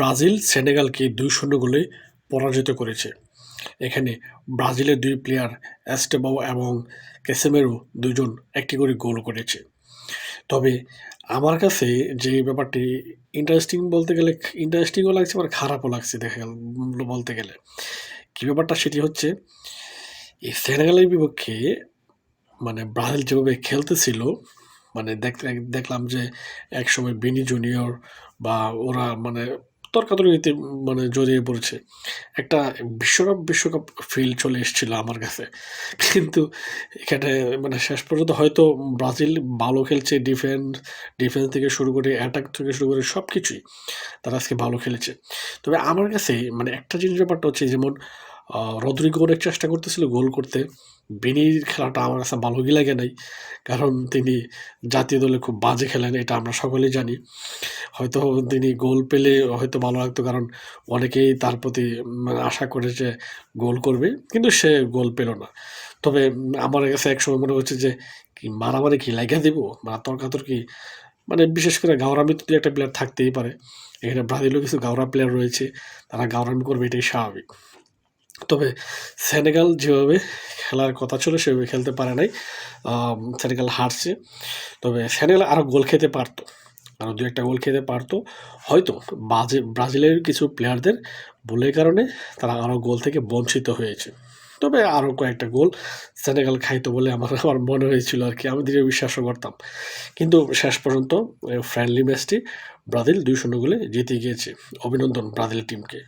Brazil, সেনেগালকে দুই শূন্য গোলে পরাজিত করেছে। এখানে ব্রাজিলের দুই প্লেয়ার অ্যাস্টেবাও এবং ক্যাসেমেরো দুজন একটি করে গোল করেছে। তবে আমার কাছে যে ব্যাপারটি ইন্টারেস্টিং বলতে গেলে ইন্টারেস্টিংও লাগছে, আবার খারাপও লাগছে দেখা গেল বলতে গেলে। কী ব্যাপারটা সেটি হচ্ছে, এই সেনেগালের বিপক্ষে মানে ব্রাজিল যেভাবে খেলতেছিল মানে দেখলাম যে একসময় বিনি জুনিয়র বা ওরা মানে তর্কাতর্কিতে মানে জড়িয়ে পড়েছে। একটা বিশ্বকাপ বিশ্বকাপ ফিল চলে এসেছিল আমার কাছে। কিন্তু এখানে মানে শেষ পর্যন্ত হয়তো ব্রাজিল ভালো খেলছে ডিফেন্স ডিফেন্স থেকে শুরু করে অ্যাটাক থেকে শুরু করে সব কিছুই তারা আজকে ভালো খেলেছে। তবে আমার কাছে মানে একটা জিনিস ব্যাপারটা হচ্ছে, যেমন রদ্রিগো অনেক চেষ্টা করতেছিল গোল করতে। বেনির খেলাটা আমার কাছে ভালো লাগে নাই, কারণ তিনি জাতীয় দলে খুব বাজে খেলেন, এটা আমরা সকলেই জানি। হয়তো তিনি গোল পেলে হয়তো ভালো লাগতো, কারণ অনেকেই তার প্রতি মানে আশা করে যে গোল করবে, কিন্তু সে গোল পেল না। তবে আমার কাছে একসময় মনে হচ্ছে যে, কি মারামারি কি লাগা দিব? বা তর্কাতর্কি মানে বিশেষ করে গাওরামি তো একটা প্লেয়ার থাকতেই পারে। এখানে ব্রাজিলও কিছু গাওরা প্লেয়ার রয়েছে, তারা গাওরামি করবে, এটাই স্বাভাবিক। তবে সেনেগাল যেভাবে খেলার কথা ছিল সেভাবে খেলতে পারে নাই। সেনেগাল হারছে। তবে সেনেগাল আরও গোল খেতে পারতো। আরও দু একটা গোল খেতে পারতো। হয়তো বাজে, ব্রাজিলের কিছু প্লেয়ারদের ভুলের কারণে তারা আরও গোল থেকে বঞ্চিত হয়েছে। তবে আরও কয়েকটা গোল সেনেগাল খাইতো বলে আমার আমার মনে হয়েছিল আর কি। আমি দৃঢ় বিশ্বাসও করতাম। কিন্তু শেষ পর্যন্ত ফ্রেন্ডলি ম্যাচটি ব্রাজিল দুই শূন্য গোলে জিতে গিয়েছে। অভিনন্দন ব্রাজিল টিমকে